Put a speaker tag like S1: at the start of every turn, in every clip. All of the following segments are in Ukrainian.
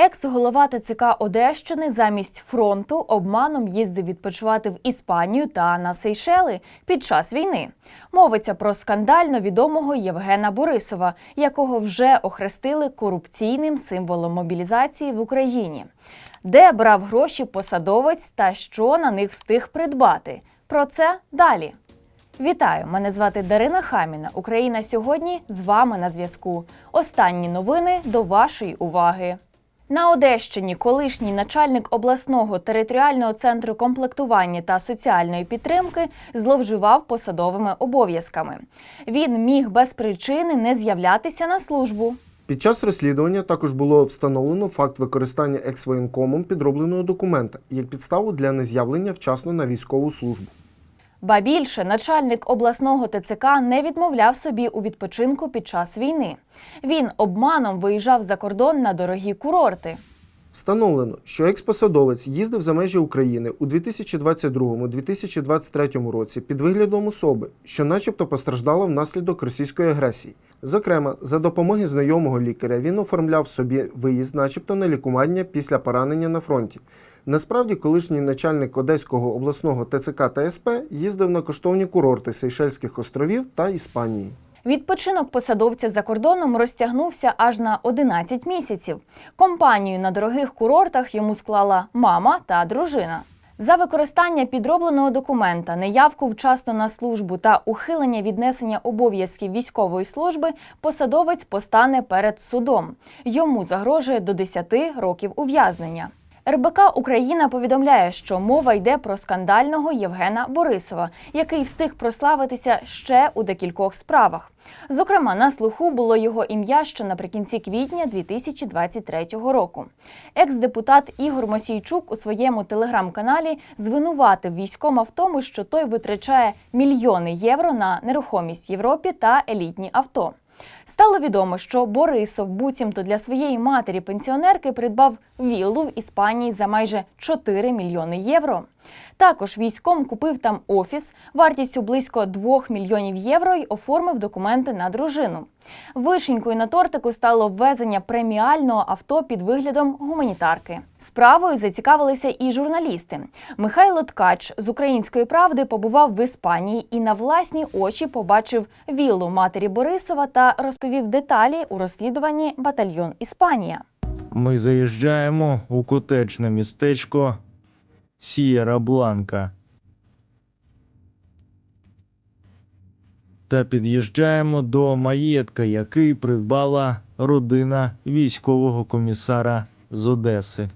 S1: Екс-голова ТЦК Одещини замість фронту обманом їздив відпочивати в Іспанію та на Сейшели під час війни. Мовиться про скандально відомого Євгена Борисова, якого вже охрестили корупційним символом мобілізації в Україні. Де брав гроші посадовець та що на них встиг придбати? Про це далі. Вітаю! Мене звати Дарина Хаміна. Україна сьогодні з вами на зв'язку. Останні новини до вашої уваги. На Одещині колишній начальник обласного територіального центру комплектування та соціальної підтримки зловживав посадовими обов'язками. Він міг без причини не з'являтися на службу.
S2: Під час розслідування також було встановлено факт використання екс-воєнкомом підробленого документа як підставу для нез'явлення вчасно на військову службу.
S1: Ба більше начальник обласного ТЦК не відмовляв собі у відпочинку під час війни. Він обманом виїжджав за кордон на дорогі курорти.
S2: Встановлено, що екс-посадовець їздив за межі України у 2022-2023 році під виглядом особи, що начебто постраждала внаслідок російської агресії. Зокрема, за допомоги знайомого лікаря він оформляв собі виїзд, начебто на лікування після поранення на фронті. Насправді, колишній начальник Одеського обласного ТЦК та СП їздив на коштовні курорти Сейшельських островів та Іспанії.
S1: Відпочинок посадовця за кордоном розтягнувся аж на 11 місяців. Компанію на дорогих курортах йому склала мама та дружина. За використання підробленого документа, неявку вчасно на службу та ухилення віднесення обов'язків військової служби посадовець постане перед судом. Йому загрожує до 10 років ув'язнення. РБК Україна повідомляє, що мова йде про скандального Євгена Борисова, який встиг прославитися ще у декількох справах. Зокрема, на слуху було його ім'я ще наприкінці квітня 2023 року. Екс-депутат Ігор Мосійчук у своєму телеграм-каналі звинуватив військома в тому, що той витрачає мільйони євро на нерухомість в Європі та елітні авто. Стало відомо, що Борисов буцімто для своєї матері пенсіонерки придбав віллу в Іспанії за майже 4 мільйони євро. Також військом купив там офіс вартістю близько 2 мільйонів євро й оформив документи на дружину. Вишенькою на тортику стало ввезення преміального авто під виглядом гуманітарки. Справою зацікавилися і журналісти. Михайло Ткач з української правди побував в Іспанії і на власні очі побачив віллу матері Борисова та розповів деталі у розслідуванні батальйон Іспанія.
S3: Ми заїжджаємо у котечне містечко Сієра Бланка. Та під'їжджаємо до маєтка, який придбала родина військового комісара з Одеси.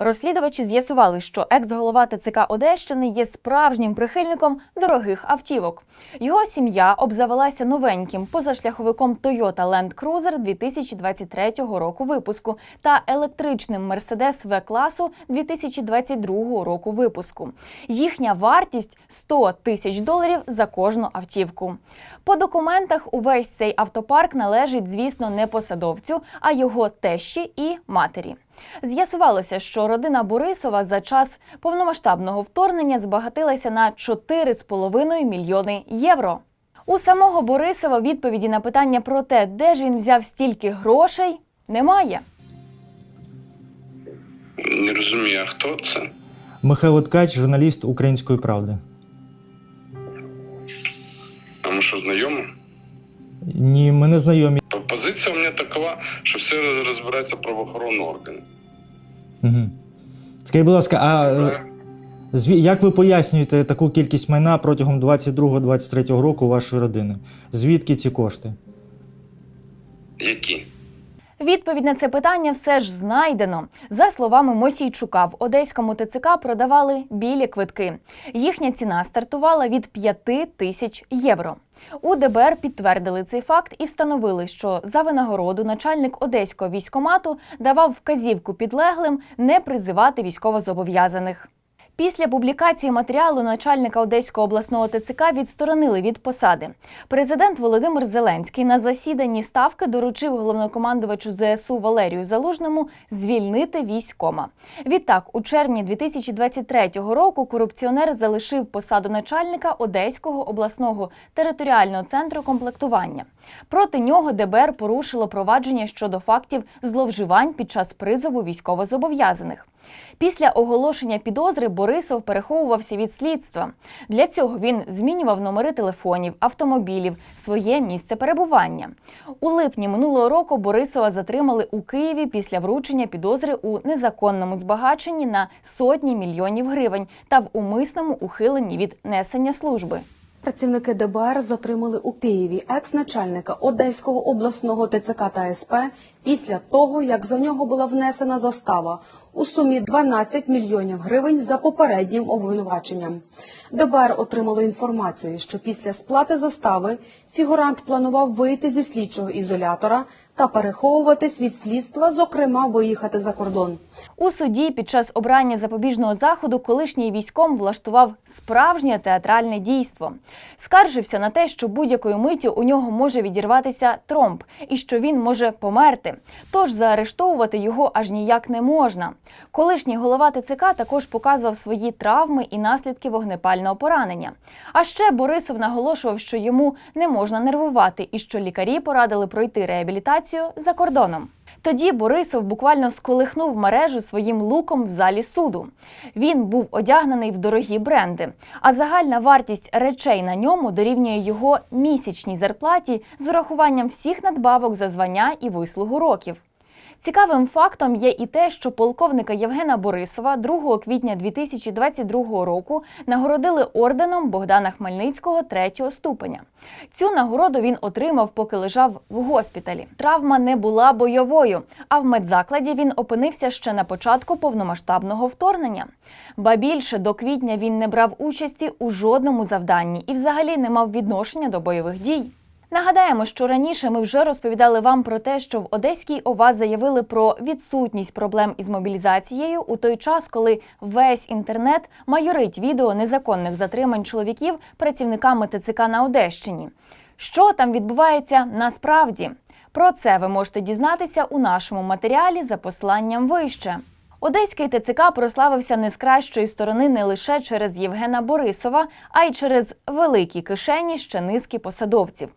S1: Розслідувачі з'ясували, що екс-голова ТЦК Одещини є справжнім прихильником дорогих автівок. Його сім'я обзавелася новеньким позашляховиком Toyota Land Cruiser 2023 року випуску та електричним Mercedes В-класу 2022 року випуску. Їхня вартість 100 тисяч доларів за кожну автівку. По документах увесь цей автопарк належить, звісно, не посадовцю, а його тещі і матері. З'ясувалося, що родина Борисова за час повномасштабного вторгнення збагатилася на 4,5 мільйони євро. У самого Борисова відповіді на питання про те, де ж він взяв стільки грошей, немає.
S4: Не розумію, а хто це?
S5: Михайло Ткач, журналіст Української правди.
S4: А ми що знайомі?
S5: Ні, ми не знайомі.
S4: Позиція у мене такова, що все розбирається правоохоронні органи.
S5: Угу. Скажіть, будь ласка, а е, зві- як ви пояснюєте таку кількість майна протягом 22-23 року вашої родини? Звідки ці кошти?
S4: Які?
S1: Відповідь на це питання все ж знайдено. За словами Мосійчука, в одеському ТЦК продавали білі квитки. Їхня ціна стартувала від 5 тисяч євро. У ДБР підтвердили цей факт і встановили, що за винагороду начальник одеського військомату давав вказівку підлеглим не призивати військовозобов'язаних. Після публікації матеріалу начальника Одеського обласного ТЦК відсторонили від посади. Президент Володимир Зеленський на засіданні ставки доручив головнокомандувачу ЗСУ Валерію Залужному звільнити військома. Відтак, у червні 2023 року корупціонер залишив посаду начальника Одеського обласного територіального центру комплектування. Проти нього ДБР порушило провадження щодо фактів зловживань під час призову військовозобов'язаних. Після оголошення підозри Борисов переховувався від слідства. Для цього він змінював номери телефонів, автомобілів, своє місце перебування. У липні минулого року Борисова затримали у Києві після вручення підозри у незаконному збагаченні на сотні мільйонів гривень та в умисному ухиленні від несення служби.
S6: Працівники ДБР затримали у Києві екс-начальника Одеського обласного ТЦК та СП після того, як за нього була внесена застава у сумі 12 мільйонів гривень за попереднім обвинуваченням. ДБР отримало інформацію, що після сплати застави фігурант планував вийти зі слідчого ізолятора та переховуватись від слідства, зокрема виїхати за кордон.
S1: У суді під час обрання запобіжного заходу колишній військом влаштував справжнє театральне дійство. Скаржився на те, що будь-якої миті у нього може відірватися тромб і що він може померти. Тож заарештовувати його аж ніяк не можна. Колишній голова ТЦК також показував свої травми і наслідки вогнепального поранення. А ще Борисов наголошував, що йому не можна нервувати і що лікарі порадили пройти реабілітацію за кордоном. Тоді Борисов буквально сколихнув мережу своїм луком в залі суду. Він був одягнений в дорогі бренди, а загальна вартість речей на ньому дорівнює його місячній зарплаті з урахуванням всіх надбавок за звання і вислугу років. Цікавим фактом є і те, що полковника Євгена Борисова 2 квітня 2022 року нагородили орденом Богдана Хмельницького третього ступеня. Цю нагороду він отримав, поки лежав в госпіталі. Травма не була бойовою, а в медзакладі він опинився ще на початку повномасштабного вторгнення. Ба більше до квітня він не брав участі у жодному завданні і взагалі не мав відношення до бойових дій. Нагадаємо, що раніше ми вже розповідали вам про те, що в Одеській ОВА заявили про відсутність проблем із мобілізацією у той час, коли весь інтернет майорить відео незаконних затримань чоловіків працівниками ТЦК на Одещині. Що там відбувається насправді? Про це ви можете дізнатися у нашому матеріалі за посиланням вище. Одеський ТЦК прославився не з кращої сторони не лише через Євгена Борисова, а й через великі кишені ще низки посадовців.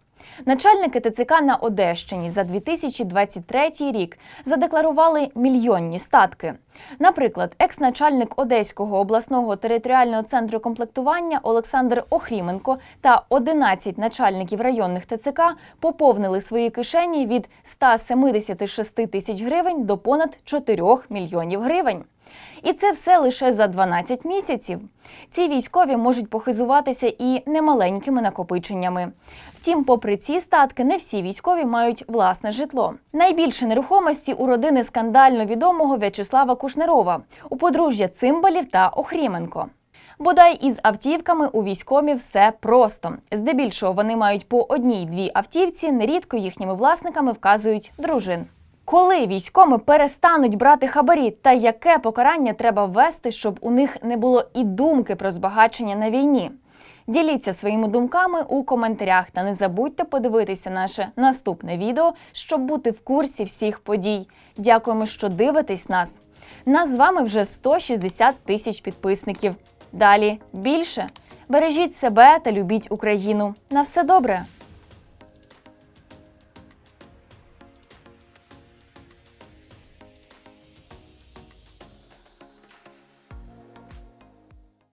S1: Начальники ТЦК на Одещині за 2023 рік задекларували мільйонні статки. Наприклад, екс-начальник Одеського обласного територіального центру комплектування Олександр Охріменко та 11 начальників районних ТЦК поповнили свої кишені від 176 тисяч гривень до понад 4 мільйонів гривень. І це все лише за 12 місяців. Ці військові можуть похизуватися і немаленькими накопиченнями. Втім, попри ці статки, не всі військові мають власне житло. Найбільше нерухомості у родини скандально відомого В'ячеслава Кушнерова, у подружжя Цимбалів та Охріменко. Бодай із автівками у військомів все просто. Здебільшого вони мають по одній-дві автівці, нерідко їхніми власниками вказують дружин. Коли військоми перестануть брати хабарі, та яке покарання треба ввести, щоб у них не було і думки про збагачення на війні? Діліться своїми думками у коментарях та не забудьте подивитися наше наступне відео, щоб бути в курсі всіх подій. Дякуємо, що дивитесь нас. Нас з вами вже 160 тисяч підписників. Далі більше. Бережіть себе та любіть Україну. На все добре!